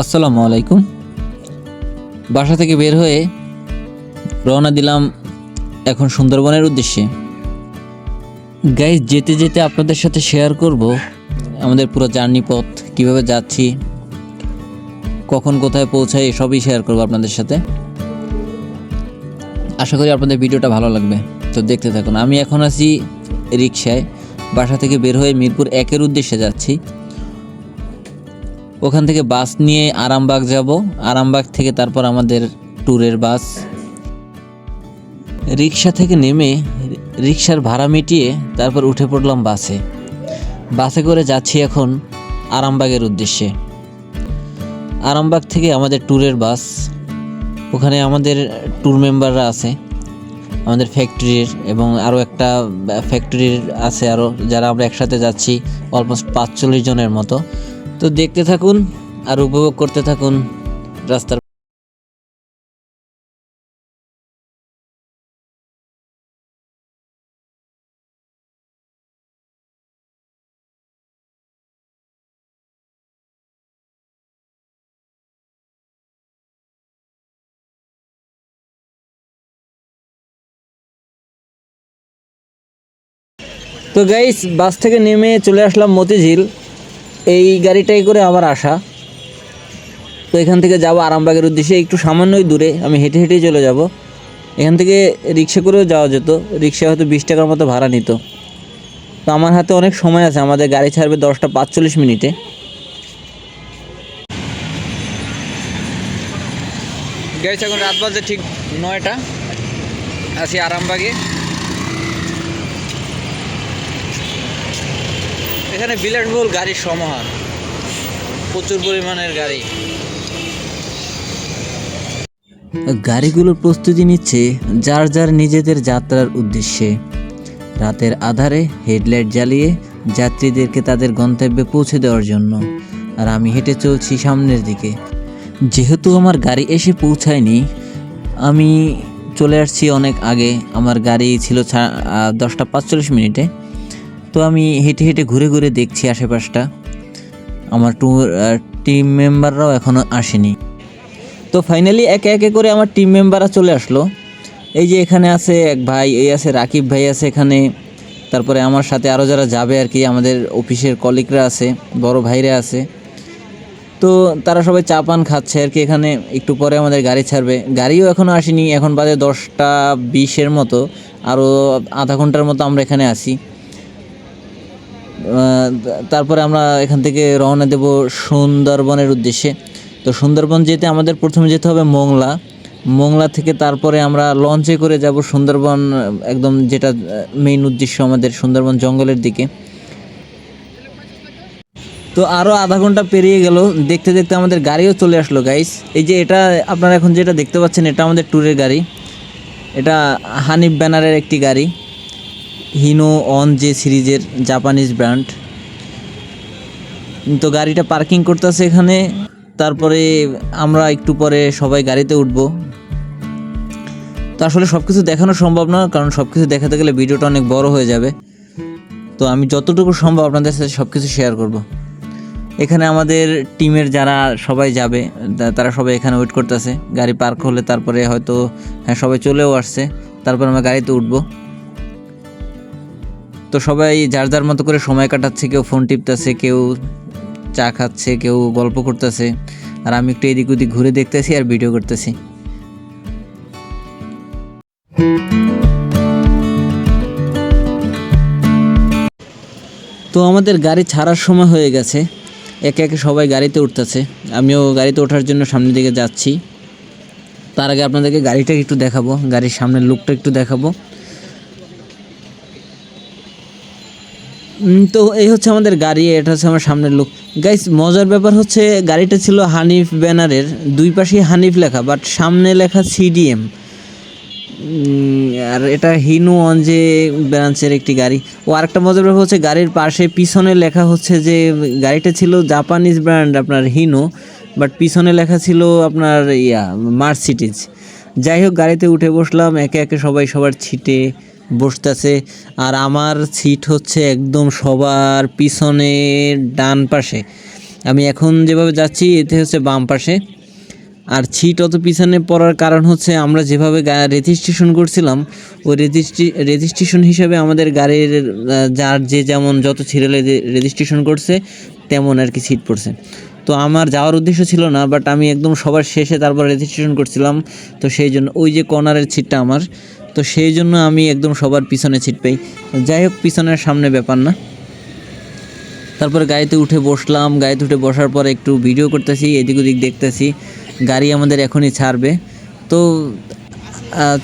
আসসালামু আলাইকুম। বাসা থেকে বের হয়ে রওনা দিলাম এখন সুন্দরবনের উদ্দেশ্যে। গাইজ যেতে যেতে আপনাদের সাথে শেয়ার করব আমাদের পুরো জার্নি পথ, কীভাবে যাচ্ছি, কখন কোথায় পৌঁছাই, সবই শেয়ার করব আপনাদের সাথে। আশা করি আপনাদের ভিডিওটা ভালো লাগবে, তো দেখতে থাকুন। আমি এখন আছি রিক্সায় বাসা থেকে বের হয়ে মিরপুর একের উদ্দেশ্যে যাচ্ছি। ওখান থেকে বাস নিয়ে আরামবাগ যাব। আরামবাগ থেকে তারপর আমাদের ট্যুরের বাস। রিক্সা থেকে নেমে রিক্সার ভাড়া মিটিয়ে তারপর উঠে পড়লাম বাসে। বাসে করে যাচ্ছি এখন আরামবাগের উদ্দেশ্যে। আরামবাগ থেকে আমাদের ট্যুরের বাস। ওখানে আমাদের ট্যুর মেম্বাররা আছে। আমাদের ফ্যাক্টরির এবং আরও একটা ফ্যাক্টরির আছে আরও, যারা আমরা একসাথে যাচ্ছি, অলমোস্ট পাঁচচল্লিশ জনের মতো। তো দেখতে থাকুন আর উপভোগ করতে থাকুন রাস্তার তো গাইস বাস থেকে নেমে চলে আসলাম মতিঝিল। এই গাড়িটাই করে আবার আসা তো এখান থেকে যাব আরামবাগের উদ্দেশ্যে, একটু সামান্যই দূরে, আমি হেঁটে হেঁটেই চলে যাব। এখান থেকে রিক্সা করেও যাওয়া যেত, রিক্সা হয়তো বিশ টাকার মতো ভাড়া নিত। তো আমার হাতে অনেক সময় আছে, আমাদের গাড়ি ছাড়বে দশটা পাঁচচল্লিশ মিনিটে। গাড়ি এখন রাত বাজে ঠিক নয়টা। আছি আরামবাগে। এখানে বিলাসবহুল গাড়ির সমাহার। প্রচুর পরিমাণের গাড়ি। গাড়িগুলোর প্রস্তুতি নিচ্ছে যার যার নিজেদের যাত্রার উদ্দেশ্যে। রাতের আধারে হেডলাইট জ্বালিয়ে যাত্রীদেরকে তাদের গন্তব্যে পৌঁছে দেওয়ার জন্য, আর আমি হেঁটে চলছি সামনের দিকে। যেহেতু আমার গাড়ি এসে পৌঁছায়নি, আমি চলে আসছি অনেক আগে। আমার গাড়ি ছিল দশটা পাঁচচল্লিশ মিনিটে। তো আমি হেঁটে হেঁটে ঘুরে ঘুরে দেখছি আশেপাশটা। আমার ট্যুর টিম মেম্বাররাও এখনও আসেনি। তো ফাইনালি একে একে করে আমার টিম মেম্বাররা চলে আসলো। এই যে এখানে আছে এক ভাই এই আছে রাকিব ভাই আছে এখানে। তারপরে আমার সাথে আরও যারা যাবে আর কি আমাদের অফিসের কলিগরা আছে বড় ভাইরা আছে। তো তারা সবাই চা পান খাচ্ছে আর কি এখানে। একটু পরে আমাদের গাড়ি ছাড়বে। গাড়িও এখনও আসেনি এখন বাজে দশটা বিশের মতো। আরও আধা ঘণ্টার মতো আমরা এখানে আহ, তারপরে আমরা এখান থেকে রওনা দেব সুন্দরবনের উদ্দেশ্যে। তো সুন্দরবন যেতে আমাদের প্রথমে যেতে হবে মোংলা। মোংলা থেকে তারপরে আমরা লঞ্চে করে যাব সুন্দরবন, একদম যেটা মেইন উদ্দেশ্য আমাদের সুন্দরবন জঙ্গলের দিকে। তো আরও আধা ঘণ্টা পেরিয়ে গেল। দেখতে দেখতে আমাদের গাড়িও চলে আসলো গাইস এই যে এটা, আপনারা এখন যেটা দেখতে পাচ্ছেন, এটা আমাদের ট্যুরের গাড়ি। এটা হানিফ ব্যানারের একটি গাড়ি। হিনো অন যে সিরিজের জাপানিজ ব্র্যান্ড তো গাড়িটা পার্কিং করতেছে এখানে। তারপরে আমরা একটু পরে সবাই গাড়িতে উঠবো। তো আসলে সব কিছু দেখানো সম্ভব না, কারণ সব কিছু দেখাতে গেলে ভিডিওটা অনেক বড় হয়ে যাবে। তো আমি যতটুকু সম্ভব আপনাদের সাথে সব কিছু শেয়ার করব। এখানে আমাদের টিমের যারা সবাই যাবে তারা সবাই এখানে ওয়েট করতেছে। গাড়ি পার্ক হলে তারপরে হয়তো হ্যাঁ সবাই চলেও আসছে। তারপর আমরা গাড়িতে উঠবো। তো সবাই যার যার মতো করে সময় কাটাচ্ছে, কেউ ফোন টিপতেছে, কেউ চা খাচ্ছে, কেউ গল্প করতেছে, আর আমি একটু এদিক ওদিক ঘুরে দেখতেছি আর ভিডিও করতেছি। তো আমাদের গাড়ি ছাড়ার সময় হয়ে গেছে। একে একে সবাই গাড়িতে উঠতেছে। আমিও গাড়িতে ওঠার জন্য সামনের দিকে যাচ্ছি। তার আগে আপনাদেরকে গাড়িটা একটু দেখাবো, গাড়ির সামনের লুকটা একটু দেখাবো। তো এই হচ্ছে আমাদের গাড়ি, এটা হচ্ছে আমার সামনের লুক গাইস মজার ব্যাপার হচ্ছে গাড়িটা ছিল হানিফ ব্যানারের, দুই পাশেই হানিফ লেখা বাট সামনে লেখা সিডিএম আর এটা হিনু অঞ্জে ব্রাঞ্চের একটি গাড়ি। ও আরেকটা মজার ব্যাপার হচ্ছে গাড়ির পাশে, পিছনে লেখা হচ্ছে যে গাড়িটা ছিল জাপানিজ ব্র্যান্ড আপনার হিনো বাট পিছনে লেখা ছিল আপনার ইয়া মার্সিডিজ যাই হোক, গাড়িতে উঠে বসলাম, একে একে সবাই সবার ছিটে বসতেছে। আর আমার সিট হচ্ছে একদম সবার পিছনে ডান পাশে। আমি এখন যেভাবে যাচ্ছি, এতে হচ্ছে বাম পাশে। আর ছিট অত পিছনে পড়ার কারণ হচ্ছে, আমরা যেভাবে রেজিস্ট্রেশন করছিলাম, ওই রেজিস্ট্রি রেজিস্ট্রেশন হিসাবে আমাদের গাড়ির যার যে যেমন যত সিরিয়ালে রেজিস্ট্রেশন করছে, তেমন আর কি সিট পড়ছে। তো আমার যাওয়ার উদ্দেশ্য ছিল না বাট আমি একদম সবার শেষে তারপর রেজিস্ট্রেশন করছিলাম। তো সেই জন্য ওই যে কর্নারের সিটটা আমার। তো সেই জন্য আমি একদম সবার পিছনে ছিট পাই। যাই হোক, পিছনের সামনে ব্যাপার না। তারপরে গাড়িতে উঠে বসলাম। গাড়িতে উঠে বসার পর একটু ভিডিও করতেছি, এদিক ওদিক দেখতেছি। গাড়ি আমাদের এখনই ছাড়বে। তো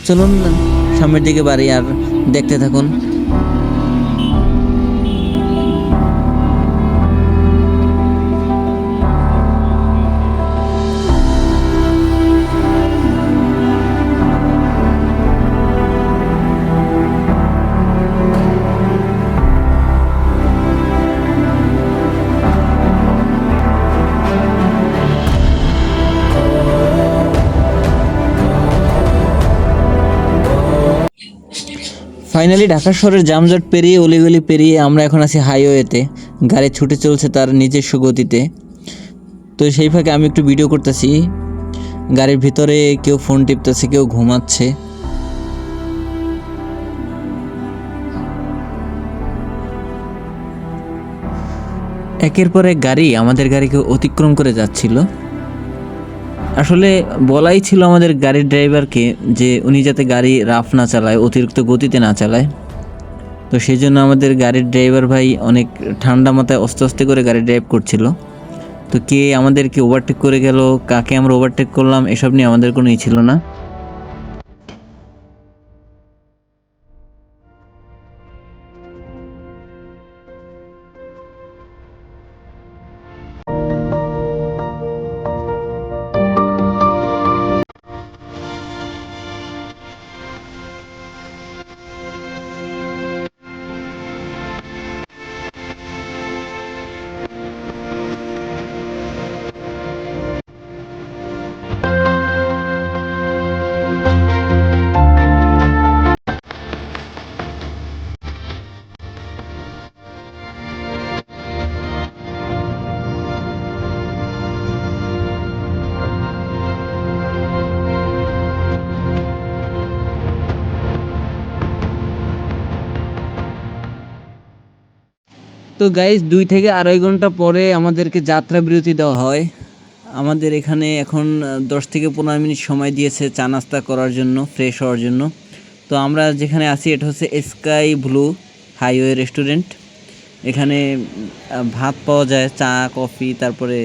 চলুন, সামনের দিকে বাড়ি আর দেখতে থাকুন। ফাইনালি ঢাকা শহরের জামজট পেরিয়ে, অলিগলি পেরিয়ে আমরা এখন আছি হাইওয়েতে গাড়ি ছুটে চলছে তার নিজস্ব গতিতে। তো সেই ফাঁকে আমি একটু ভিডিও করতেছি। গাড়ির ভিতরে কেউ ফোন টিপতেছে, কেউ ঘুমাচ্ছে। একের পর এক গাড়ি আমাদের গাড়িকে অতিক্রম করে যাচ্ছিল। আসলে বলাই ছিল আমাদের গাড়ির ড্রাইভারকে যে উনি যাতে গাড়ি রাফ না চালায়, অতিরিক্ত গতিতে না চালায়। তো সেই জন্য আমাদের গাড়ির ড্রাইভার ভাই অনেক ঠান্ডা মাথায় আস্তে আস্তে করে গাড়ি ড্রাইভ করছিল। তো কে আমাদেরকে ওভারটেক করে গেল, কাকে আমরা ওভারটেক করলাম, এসব নিয়ে আমাদের কোনো ই ছিল না। তো গাইজ দুই থেকে আড়াই ঘণ্টা পরে আমাদেরকে যাত্রা বিরতি দেওয়া হয়। আমাদের এখানে এখন দশ থেকে পনেরো মিনিট সময় দিয়েছে চা নাস্তা করার জন্য ফ্রেশ হওয়ার জন্য। তো আমরা যেখানে আছি, এটা হচ্ছে স্কাই ব্লু হাইওয়ে রেস্টুরেন্ট এখানে ভাত পাওয়া যায়, চা, কফি, তারপরে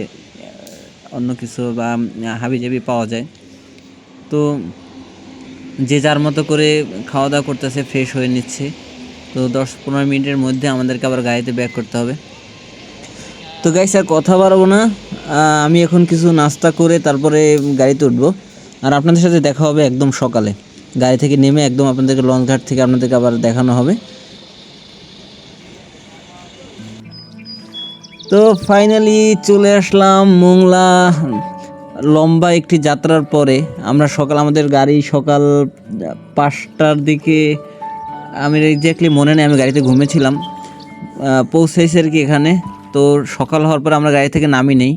অন্য কিছু বা হাবি জাবি পাওয়া যায়। তো যে যার মতো করে খাওয়া দাওয়া করতেছে ফ্রেশ হয়ে নিচ্ছে। তো দশ পনেরো মিনিটের মধ্যে আমাদেরকে আবার গাড়িতে ব্যাক করতে হবে। তো গাই স্যার কথা বাড়াবো না। আমি এখন কিছু নাস্তা করে তারপরে গাড়িতে উঠবো। আর আপনাদের সাথে দেখা হবে একদম সকালে। গাড়ি থেকে নেমে একদম আপনাদেরকে লঞ্চ ঘাট থেকে আপনাদেরকে আবার দেখানো হবে। তো ফাইনালি চলে আসলাম মোংলা লম্বা একটি যাত্রার পরে। আমরা সকাল, আমাদের গাড়ি সকাল পাঁচটার দিকে আমি এক্স্যাক্টলি মনে নেই, আমি গাড়িতে ঘুমেছিলাম। পৌঁছেছি আর কি এখানে। তো সকাল হওয়ার পর আমরা গাড়ি থেকে নামি নেই।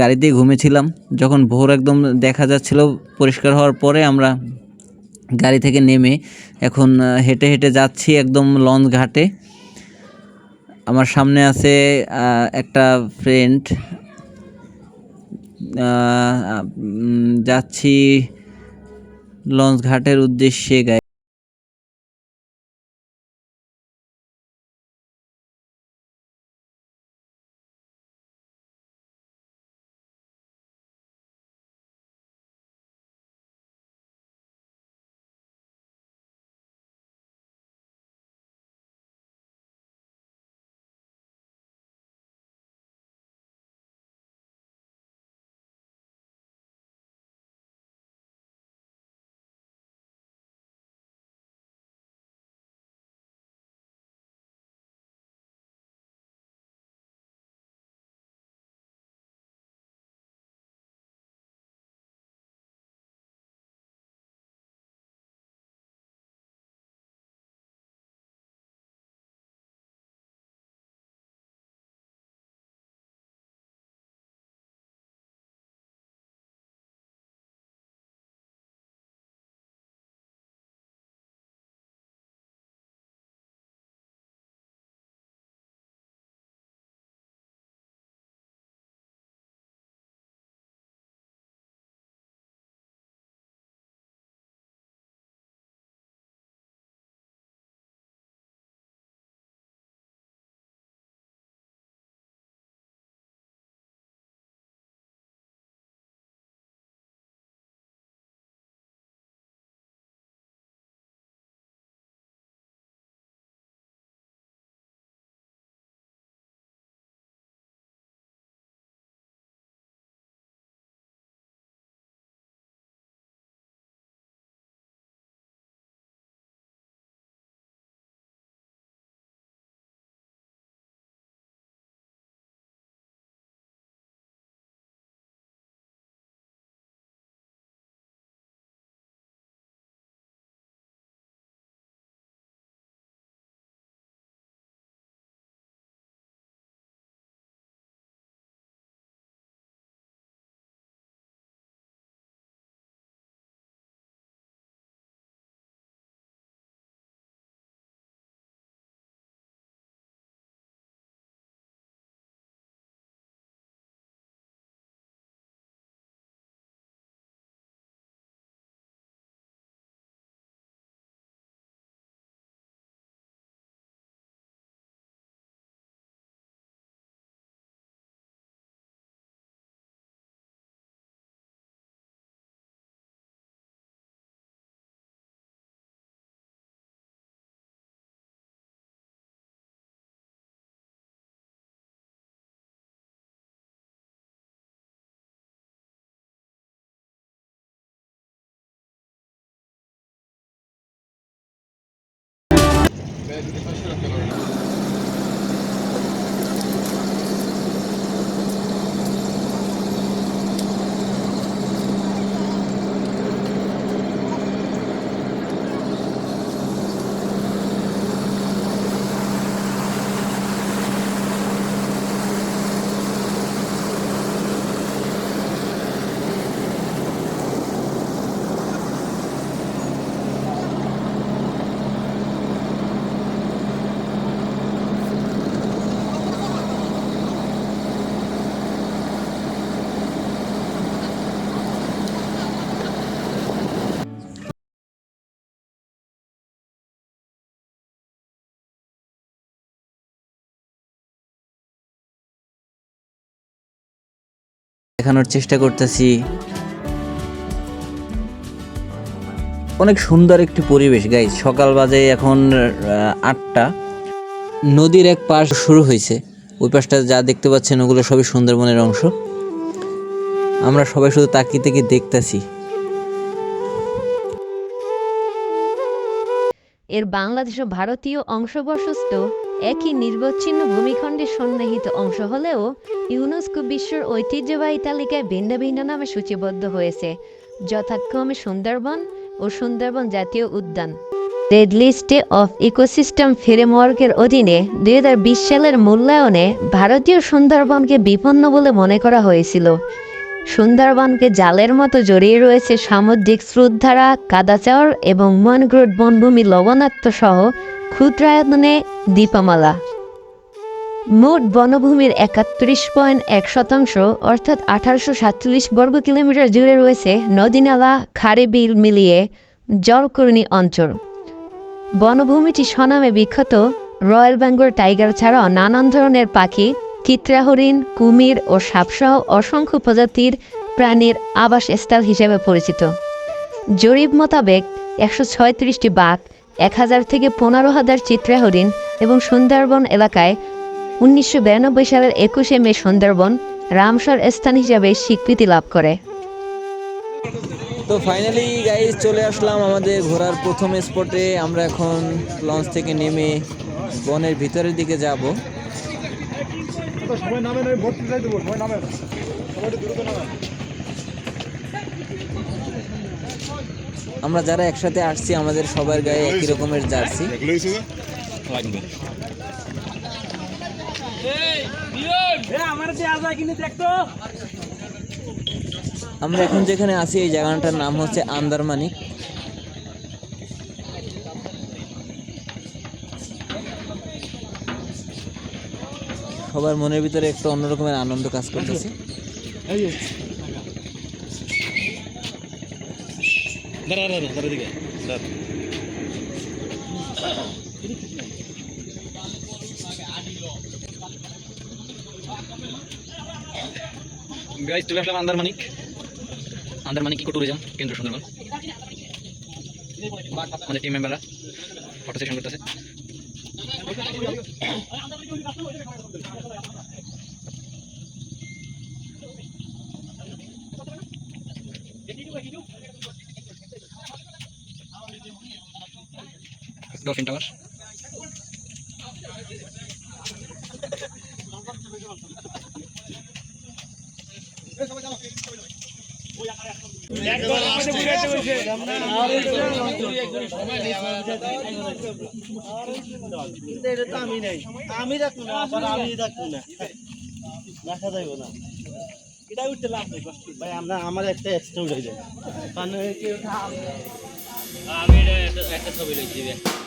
গাড়িতেই ঘুমেছিলাম। যখন ভোর একদম দেখা যাচ্ছিল, পরিষ্কার হওয়ার পরে আমরা গাড়ি থেকে নেমে এখন হেঁটে হেঁটে যাচ্ছি একদম লঞ্চ ঘাটে। আমার সামনে আছে একটা ফ্রেন্ড যাচ্ছি লঞ্চ ঘাটের উদ্দেশ্যে de, de দেখানোর চেষ্টা করতেছি। অনেক সুন্দর একটি পরিবেশ গাই সকাল বাজে এখন আটটা। নদীর এক পাশ শুরু হয়েছে। ওই পাশটা যা দেখতে পাচ্ছেন, ওগুলো সবই সুন্দরবনের অংশ। আমরা সবাই শুধু তাকিয়ে থেকে দেখতেছি। এর বাংলাদেশ ও ভারতীয় অংশবশস্থ একই নির্বচ্ছিন্ন ভূমিখণ্ডে সন্নিহিত অংশ হলেও ইউনেস্কো বিশ্বের ঐতিহ্যবাহী তালিকায় ভিন্ন ভিন্ন নামে সূচিবদ্ধ হয়েছে। যথাক্রমে সুন্দরবন ও সুন্দরবন জাতীয় উদ্যান। রেড লিস্টে অফ ইকোসিস্টেম ফ্রেমওয়ার্কের অধীনে দুই হাজার বিশ সালের মূল্যায়নে ভারতীয় সুন্দরবনকে বিপন্ন বলে মনে করা হয়েছিল। সুন্দরবনকে জালের মতো জড়িয়ে রয়েছে সামুদ্রিক স্রোতধারা কাদাচর এবং মনগ্রোভ বনভূমি লবণাক্ত সহ ক্ষুদ্রায়তনে দীপামালা মোট বনভূমির একাত্রিশ পয়েন্ট এক শতাংশ, অর্থাৎ আঠারোশো সাতচল্লিশ বর্গ কিলোমিটার জুড়ে রয়েছে নদীনালা খাড়ি বিল মিলিয়ে জলকরণী অঞ্চল। বনভূমিটি স্বনামে বিখ্যাত রয়্যাল বেঙ্গল টাইগার ছাড়াও নানান ধরনের পাখি চিত্রা হরিণ কুমির ও সাপসহ অসংখ্য প্রজাতির প্রাণীর আবাসস্থল হিসেবে পরিচিত। জরিপ মোতাবেক একশো ছয়ত্রিশটি বাঘ এক হাজার থেকে পনেরো হাজার চিত্রা হরিণ এবং সুন্দরবন এলাকায় উনিশশো বিরানব্বই সালের একুশে মে সুন্দরবন রামসর স্থান হিসাবে স্বীকৃতি লাভ করে। তো ফাইনালি গাইজ চলে আসলাম আমাদের ঘোরার প্রথম স্পটে আমরা এখন লঞ্চ থেকে নেমে বনের ভিতরের দিকে যাব। সবাই নামে নয় ভোট দিতে দেবো, সবাই নামে সবাই দ্রুত নামে আমরা যারা একসাথে আসছি, আমাদের সবার গায়ে একই রকমের জার্সি। আমরা এখন যেখানে আছি, এই জায়গাটার নাম হচ্ছে আন্দারমানিক। সবার মনের ভিতরে একটা অন্যরকমের আনন্দ কাজ করতেছে। গাইজ চলে আসলাম আন্দারমানিক। আন্দারমানিক ইকো ট্যুরিজম কেন্দ্র সুন্দরবন। আমাদের টিম মেম্বাররা ফটো সেশন করতেছে। ডলফিন টাওয়ার এটা তো আমরা একটা এক্সট্রা উঠে যাবে আমি একটা ছবি লিখে লিখছি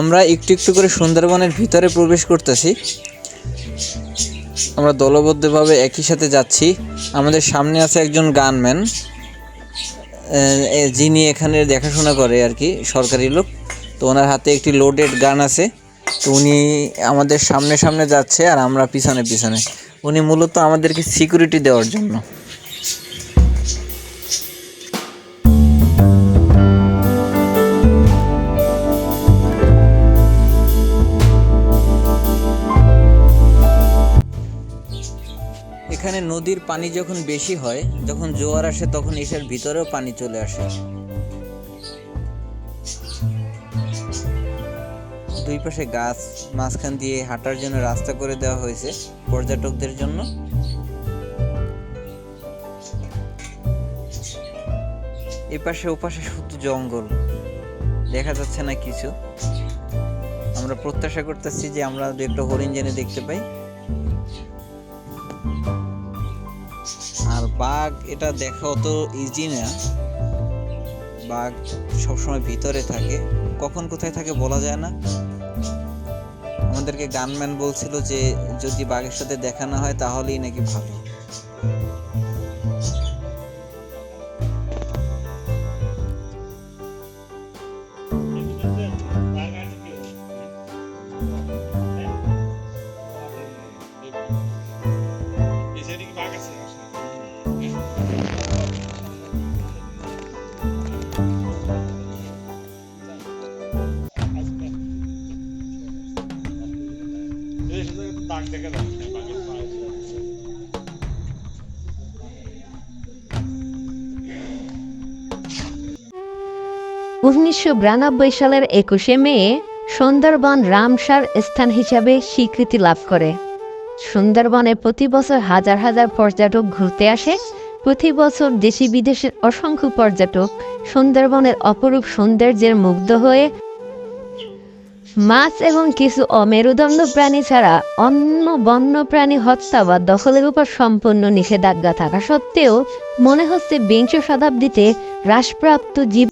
আমরা একটু একটু করে সুন্দরবনের ভিতরে প্রবেশ করতেছি। আমরা দলবদ্ধভাবে একই সাথে যাচ্ছি। আমাদের সামনে আছে একজন গানম্যান যিনি এখানে দেখাশোনা করে আর কি, সরকারি লোক। তো ওনার হাতে একটি লোডেড গান আছে। তো উনি আমাদের সামনে সামনে যাচ্ছে আর আমরা পিছনে পিছনে। উনি মূলত আমাদেরকে সিকিউরিটি দেওয়ার জন্য। এখানে নদীর পানি যখন বেশি হয়, যখন জোয়ার আসে, তখন এটার ভিতরেও পানি চলে আসে। দুই পাশে গাছ মাঝখান দিয়ে হাঁটার জন্য রাস্তা করে দেওয়া হয়েছে পর্যটকদের জন্য। এ পাশে ওপাশে শুধু জঙ্গল। দেখা যাচ্ছে না কিছু। আমরা প্রত্যাশা করতেছি যে আমরা একটা হরিণ জেনে দেখতে পাই। বাঘ, এটা দেখা অত ইজি না। বাঘ সবসময় ভিতরে থাকে। কখন কোথায় থাকে বলা যায় না। আমাদেরকে গানম্যান বলছিল যে, যদি বাঘের সাথে দেখানো হয় তাহলেই নাকি ভালো। উনিশশো বিরানব্বই সালের একুশে মে সুন্দরবন রামসার স্থান হিসাবে স্বীকৃতি লাভ করে। সুন্দরবনে প্রতি বছর হাজার হাজার পর্যটক ঘুরতে আসে। প্রতি বছর দেশি বিদেশের অসংখ্য পর্যটক সুন্দরবনের অপরূপ সৌন্দর্যের মুগ্ধ হয়ে মাছ এবং কিছু অমেরুদণ্ড প্রাণী ছাড়া অন্য বন্য প্রাণী হত্যা বা দখলের উপর সম্পূর্ণ নিষেধাজ্ঞা থাকা সত্ত্বেও মনে হচ্ছে বিংশ শতাব্দীতে হ্রাসপ্রাপ্ত জীব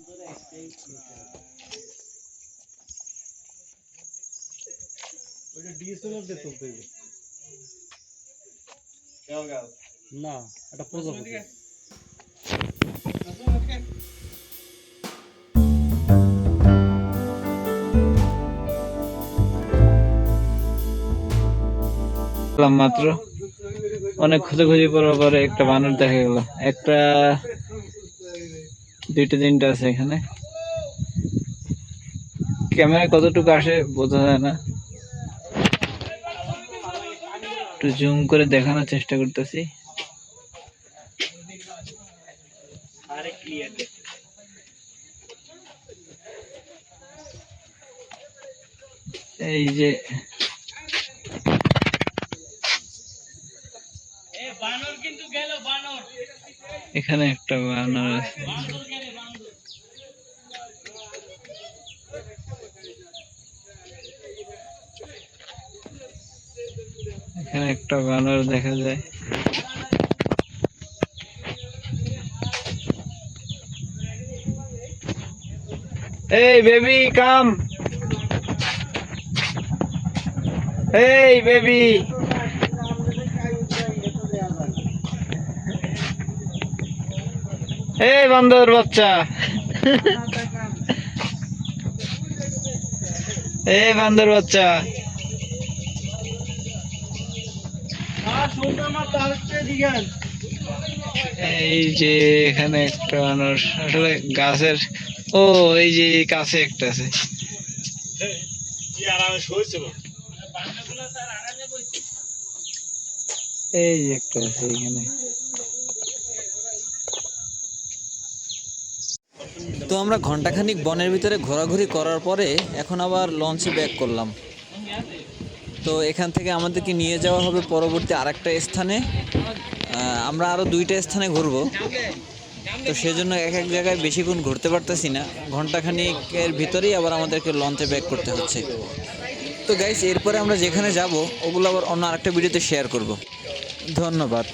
দিয়ে তুলতে হবে। না এটা প্রজাপতি। মাত্র। অনেক খোঁজাখুঁজি করার পরে একটা বানর দেখা গেল। একটা দুইটা তিনটা আছে এখানে। ক্যামেরা কতটুকু আসে বোঝা যায় না। একটু জুম করে দেখানোর চেষ্টা করতেছি। এই যে এখানে একটা বানর আছে। এখানে একটা বানর দেখা যায়। এই বেবি, কাম। এই বেবি। এই বান্দর বাচ্চা। এই বান্দর বাচ্চা আর সুন্দর মাছ তার দিকেন এই যে এখানে একটা মানুষ, আসলে গাছের, ও, এই যে কাছে একটা আছে। এই যে একটা আছে এখানে। তো আমরা ঘন্টাখানিক বনের ভিতরে ঘোরাঘুরি করার পরে এখন আবার লঞ্চে ব্যাক করলাম। তো এখান থেকে আমাদেরকে নিয়ে যাওয়া হবে পরবর্তী আরেকটা স্থানে। আমরা আরও দুইটা স্থানে ঘুরব। তো সেজন্য এক এক জায়গায় বেশিক্ষণ ঘুরতে পারতেছি না। ঘন্টাখানিকের ভিতরেই আবার আমাদেরকে লঞ্চে ব্যাক করতে হচ্ছে। তো গাইস এরপরে আমরা যেখানে যাব, ওগুলো আবার অন্য আরেকটা ভিডিওতে শেয়ার করব। ধন্যবাদ।